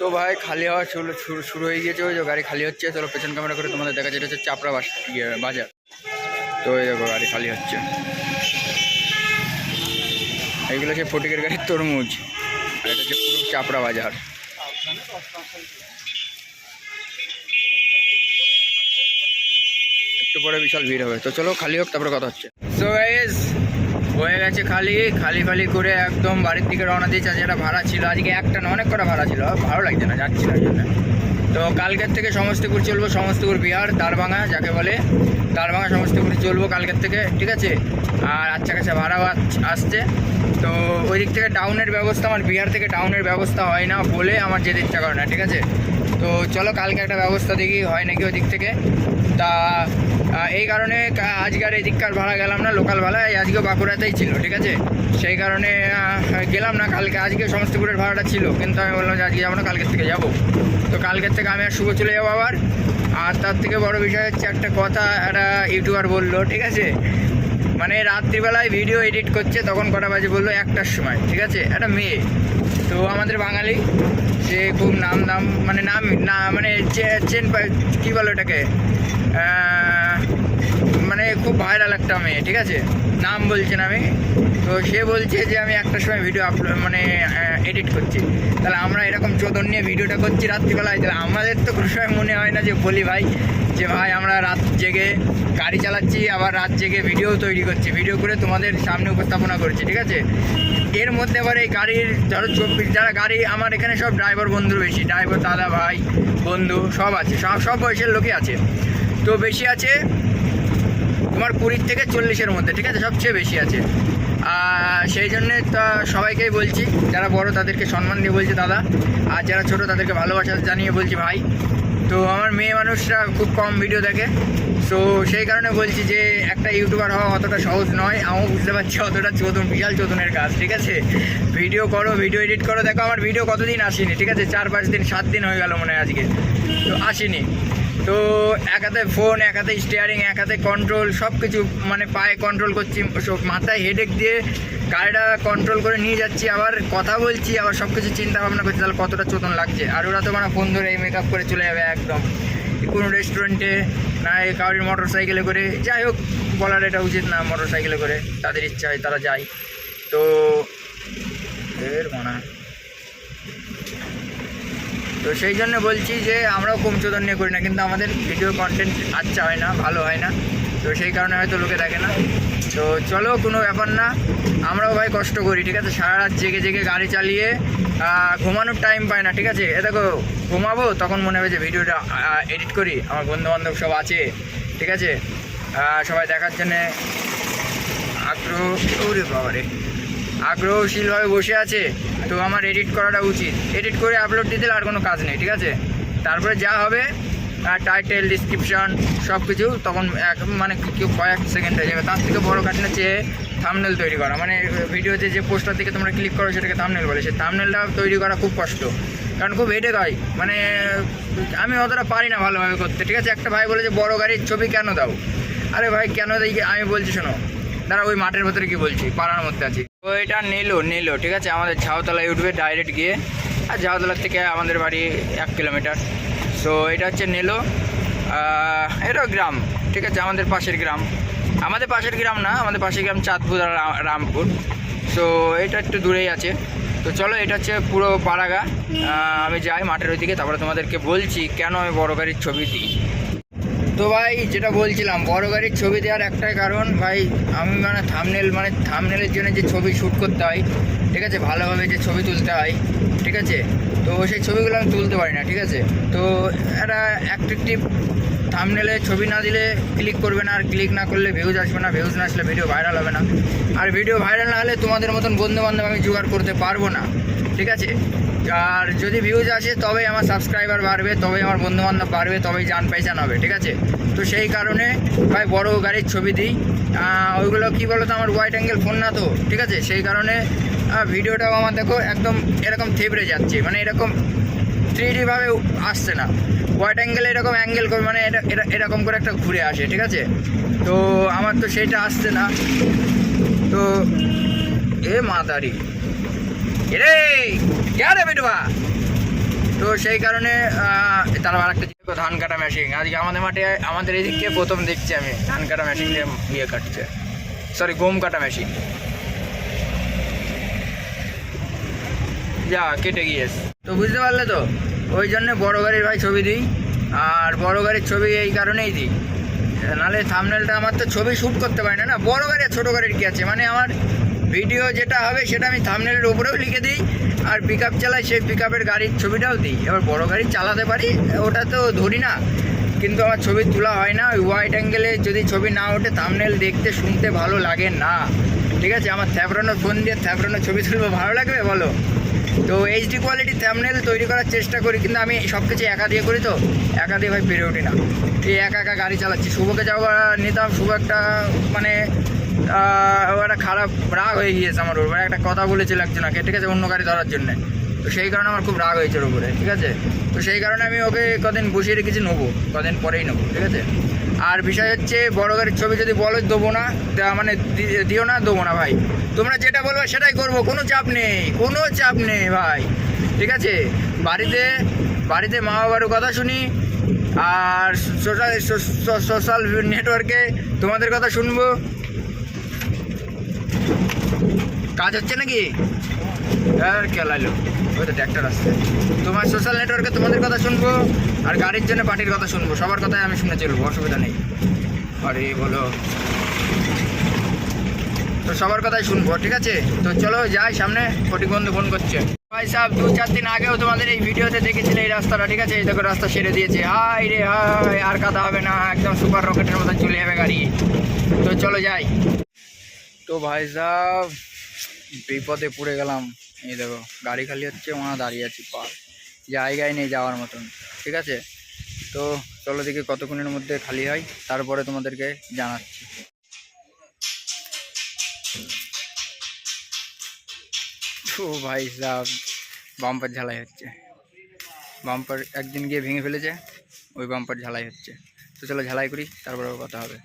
তো ভাই খালি হওয়া শুরু শুরু হয়ে গিয়েছে ওই যে গাড়ি খালি হচ্ছে চলো পেছন ক্যামেরা করে তোমাদের দেখা যেটা হচ্ছে চাপড়া বাস ইয়ে, বাজার। তো ওই দেখো গাড়ি খালি হচ্ছে। এইগুলো হচ্ছে ফটিকের গাড়ির তরমুজ আর এটা হচ্ছে পুরো চাপড়া বাজার। একটু পরে বিশাল ভিড় হবে। তো চলো খালি হোক তারপরে কথা হচ্ছে। সো হয়ে গেছে খালি খালি খালি করে একদম বাড়ির দিকে রওনা দিয়েছে। যেটা ভাড়া ছিল, আজকে একটা না অনেক কটা ভাড়া ছিল ভালো লাগছে না, যাচ্ছি না জন্য। তো কালকের থেকে সমস্তিপুর চলবো, সমস্তিপুর বিহার তারভাঙা যাকে বলে তারভাঙা সমস্তিপুর চলবো কালকের থেকে, ঠিক আছে? আর আচ্ছা কাছে ভাড়াও আসছে। তো ওই দিক থেকে টাউনের ব্যবস্থা, আমার বিহার থেকে টাউনের ব্যবস্থা হয় না বলে আমার যেতে ইচ্ছা করে না, ঠিক আছে? তো চলো, কালকে একটা ব্যবস্থা দেখি, হয় নাকি ওই দিক থেকে? তা এই কারণে কা- আজকে আর এদিককার ভাড়া গেলাম না লোকাল ভাড়া আজকে বাঁকুড়াতেই ছিল, ঠিক আছে? সেই কারণে গেলাম না, কালকে, আজকে সমস্তিপুরের ভাড়াটা ছিল, কিন্তু আমি বললাম যে আজকে যাব না কালকের থেকে যাব। তো কালকের থেকে আমি আর শুভ চলে যাব আবার। আর তার থেকে বড় বিষয় হচ্ছে একটা কথা, একটা ইউটিউবার বলল, ঠিক আছে? মানে রাত্রিবেলায় ভিডিও এডিট করছে, তখন কটা বাজে বলল, একটার সময়, ঠিক আছে? একটা মেয়ে। তো আমাদের বাঙালি, সে খুব নাম দাম মানে নাম, না মানে চেন কি বলো এটাকে খুব ভাইরাল একটা মেয়ে, ঠিক আছে? নাম বলছেন আমি। তো সে বলছে যে আমি একটা সময় ভিডিও আপলোড মানে এডিট করছি। তাহলে আমরা এরকম চোদন নিয়ে ভিডিওটা করছি রাত্রিবেলায়। তাহলে আমাদের তো কোনো সময় মনে হয় না যে বলি ভাই, যে ভাই আমরা রাত জেগে গাড়ি চালাচ্ছি, আবার রাত জেগে ভিডিও তৈরি করছি। ভিডিও করে তোমাদের সামনে উপস্থাপনা করছি, ঠিক আছে? এর মধ্যে আবার এই গাড়ির ধরো চব্বিশ যারা গাড়ি, আমার এখানে সব ড্রাইভার বন্ধু বেশি। ড্রাইভার দাদা ভাই, বন্ধু সব আছে। সব সব বয়সের লোকই আছে। তো বেশি আছে। তোমার কুড়ির থেকে চল্লিশের মধ্যে, ঠিক আছে? সবচেয়ে বেশি আছে। সেই জন্যে সবাইকেই বলছি, যারা বড় তাদেরকে সম্মান দিয়ে বলছি দাদা, আর যারা ছোট তাদেরকে ভালোবাসা জানিয়ে বলছি ভাই। তো আমার মেয়ে মানুষরা খুব কম ভিডিও দেখে। তো সেই কারণে বলছি যে, একটা ইউটিউবার হওয়া অতটা সহজ নয়। আমিও বুঝতে পারছি অতটা চোদন বিশাল চোদনের কাজ, ঠিক আছে? ভিডিও করো ভিডিও এডিট করো। দেখো, আমার ভিডিও কতদিন আসেনি, ঠিক আছে? চার পাঁচ দিন, সাত দিন হয়ে গেল মনে হয় আজকে। তো আসেনি। তো এক হাতে ফোন এক হাতে স্টিয়ারিং এক হাতে কন্ট্রোল সব কিছু মানে পায়ে কন্ট্রোল করছি। মাথায় হেডেক দিয়ে গাড়িটা কন্ট্রোল করে নিয়ে যাচ্ছি, আবার কথা বলছি, আবার সব কিছু চিন্তা ভাবনা করছি, তাহলে কতটা চোদন লাগছে। আর ওরা তো মানে ফোন ধরে মেকআপ করে চলে যাবে একদম। কোনো রেস্টুরেন্টে না এই কারোর মোটর সাইকেলে করে, যাই হোক, বলার এটা উচিত না মোটর সাইকেলে করে, তাদের ইচ্ছা হয় তারা যায়। তো এর মনে হয় তো সেই জন্য বলছি যে আমরাও কম চোদন নিয়ে করি না, কিন্তু আমাদের ভিডিও কন্টেন্ট আচ্ছা হয় না, ভালো হয় না। তো সেই কারণে হয়তো লোকে দেখে না। তো চলো, কোনো ব্যাপার না। আমরাও ভাই কষ্ট করি, ঠিক আছে? সারা রাত জেগে জেগে গাড়ি চালিয়ে ঘুমানোর টাইম পায় না, ঠিক আছে? এ দেখো, ঘুমাবো, তখন মনে হবে যে ভিডিওটা এডিট করি। আমার বন্ধু বান্ধব সব আছে, ঠিক আছে? সবাই দেখার জন্যে আগ্রহ আগ্রহশীলভাবে বসে আছে। তো আমার এডিট করাটা উচিত। এডিট করে আপলোড দিতে আর কোনো কাজ নেই, ঠিক আছে? তারপরে যা হবে টাইটেল ডিসক্রিপশন সব কিছু তখন এক মানে কেউ কয়েক সেকেন্ড হয়ে যাবে। তার থেকে বড় কাটিনা চেয়ে থামনেল তৈরি করা। মানে ভিডিওতে যে পোস্টার থেকে তোমরা ক্লিক করো, সেটাকে থামনেল বলে। সেই থামনেলটা তৈরি করা খুব কষ্ট। কারণ খুব হেডেক হয়। মানে আমি অতটা পারি না ভালোভাবে করতে, ঠিক আছে? একটা ভাই বলে যে, বড় গাড়ির ছবি কেন দাও? আরে ভাই, কেন দিই আমি বলছি, শোনো দাঁড়া, ওই মাঠের ভেতরে কি বলছি? পাড়ার মধ্যে আছি। তো এটা নিলো নিলো, ঠিক আছে? আমাদের ঝাউতলা উঠবে ডাইরেক্ট গিয়ে। আর ঝাউতলার থেকে আমাদের বাড়ি এক কিলোমিটার সো এটা হচ্ছে নিলো এটাও গ্রাম, ঠিক আছে? আমাদের পাশের গ্রাম। আমাদের পাশের গ্রাম না, আমাদের পাশের গ্রাম চাঁদপুর আর রামপুর। সো এটা একটু দূরেই আছে। তো চলো, এটা হচ্ছে পুরো পাড়াগা। আমি যাই মাঠের ওইদিকে, তারপরে তোমাদেরকে বলছি কেন আমি বড় গাড়ির ছবি দিই। তো ভাই, যেটা বলছিলাম, বড় গাড়ির ছবি দেওয়ার একটাই কারণ, ভাই, আমি মানে থামনেল মানে থামনেলের জন্য যে ছবি শ্যুট করতে হয়, ঠিক আছে, ভালোভাবে যে ছবি তুলতে হয়, ঠিক আছে? তো সেই ছবিগুলো আমি তুলতে পারি না, ঠিক আছে? তো একটা অ্যাক্টিভ থামনেলে ছবি না দিলে ক্লিক করবে না, আর ক্লিক না করলে ভিউজ আসবে না ভিউজ না আসলে ভিডিও ভাইরাল হবে না। আর ভিডিও ভাইরাল না হলে তোমাদের মতন বন্ধু বান্ধব আমি জোগাড় করতে পারব না। ঠিক আছে? আর যদি ভিউজ আসে, তবেই আমার সাবস্ক্রাইবার বাড়বে, তবেই আমার বন্ধু বান্ধব বাড়বে, তবেই জান পেহচান হবে, ঠিক আছে? তো সেই কারণে ভাই বড় গাড়ির ছবি দিই। ওইগুলো কী বলো তো আমার ওয়াইড অ্যাঙ্গেল ফোন না তো, ঠিক আছে? সেই কারণে ভিডিওটাও আমার দেখো একদম এরকম থেবড়ে যাচ্ছে মানে এরকম থ্রি ভাবে আসছে না। ওয়াইড অ্যাঙ্গেলে এরকম অ্যাঙ্গেল করে মানে এটা এরকম করে একটা ঘুরে আসে, ঠিক আছে? তো আমার তো সেইটা আসছে না। তো, এ মাতারি এরে, কে রে বেটুয়া তো সেই কারণে তারা আর একটা ধান কাটা মেশিন আজকে আমাদের মাঠে, আমাদের এদিকে প্রথম দেখছি আমি, ধান কাটা মেশিন দিয়ে ইয়ে কাটছে। সরি গম কাটা মেশিন যা, কেটে গিয়েছে। তো বুঝতে পারলে তো? ওই জন্য বড় গাড়ির ভাই ছবি দিই। আর বড় গাড়ির ছবি এই কারণেই দিই। নাহলে থামনেলটা আমার তো ছবি শ্যুট করতে পারি না না? বড় গাড়ি আর ছোটো গাড়ির কী আছে? মানে আমার ভিডিও যেটা হবে সেটা আমি থামনেলের উপরেও লিখে দিই, আর পিক আপ চালাই সেই পিক আপের গাড়ির ছবিটাও দিই। এবার বড় গাড়ি চালাতে পারি, ওটা তো ধরি না, কিন্তু আমার ছবি তোলা হয় না। ওই ওয়াইড অ্যাঙ্গেলে যদি ছবি না ওঠে থামনেল দেখতে, শুনতে ভালো লাগে না। ঠিক আছে? আমার থ্যাপড়ানোর ফোন দিয়ে থ্যাপড়ানোর ছবি তুলবো, ভালো লাগবে? বলো। তো এইচডি কোয়ালিটি থ্যামনেল তৈরি করার চেষ্টা করি, কিন্তু আমি সব কিছু একা দিয়ে করি তো। একা দিয়ে ভাই পেরে উঠি না। এই একা একা গাড়ি চালাচ্ছি। শুভকে যাওয়া নিতাম, শুভ একটা মানে একটা খারাপ রাগ হয়ে গিয়েছে আমার ওর একটা কথা বলেছিল একজনকে ঠিক আছে, অন্য গাড়ি ধরার জন্যে। তো সেই কারণে আমার খুব রাগ হয়েছে ওর উপরে, ঠিক আছে? তো সেই কারণে আমি ওকে কদিন বসিয়ে রেখেছি, নেব। কদিন পরেই নেব, ঠিক আছে? আর বিষয় হচ্ছে, বড় গাড়ির ছবি যদি বলো, দেবো না। মানে দিও না, দেবো না ভাই। তোমরা যেটা বলবে সেটাই করব, কোনো চাপ নেই, কোনো চাপ নেই ভাই। ঠিক আছে? বাড়িতে বাড়িতে মা বাবার কথা শুনি, আর সোশ্যাল সোশ্যাল নেটওয়ার্কে তোমাদের কথা শুনব। কাজ হচ্ছে নাকি? আর খেলাইলো। ওই তো তোমার সোশ্যাল নেটওয়ার্কে তোমাদের কথা শুনব, আর গাড়ির জন্য পার্টির কথা শুনব। সবার কথাই আমি শুনে চলবো, অসুবিধা নেই। আরে বলো। তো সবার কথাই শুনব, ঠিক আছে? তো চলো যাই সামনে ফটিক বন্ধু ফোন করছে। ভাই সাহেব, দু চার দিন আগেও তোমাদের এই ভিডিওতে দেখেছিলে এই রাস্তাটা, ঠিক আছে? দেখো, রাস্তা সেরে দিয়েছে। হাই রে হাই, আর কাদা হবে না, একদম সুপার রকেটের মতো চলে যাবে গাড়ি। তো চলো যাই। তো ভাই সাহেব, বিপদে পড়ে গেলাম। এই দেখো, গাড়ি খালি হচ্ছে ওনা দাঁড়িয়ে আছি, পা। জায়গায় নেই যাওয়ার মতন, ঠিক আছে? তো চলো দেখি কতক্ষণের মধ্যে খালি হয়, তারপরে তোমাদেরকে জানাচ্ছি। ও ভাই সাহেব বাম্পার ঝালাই হচ্ছে। বাম্পার একদিন গিয়ে ভেঙে ফেলেছে, ওই বাম্পার ঝালাই হচ্ছে। তো চলো ঝালাই করি, তারপরে কথা হবে।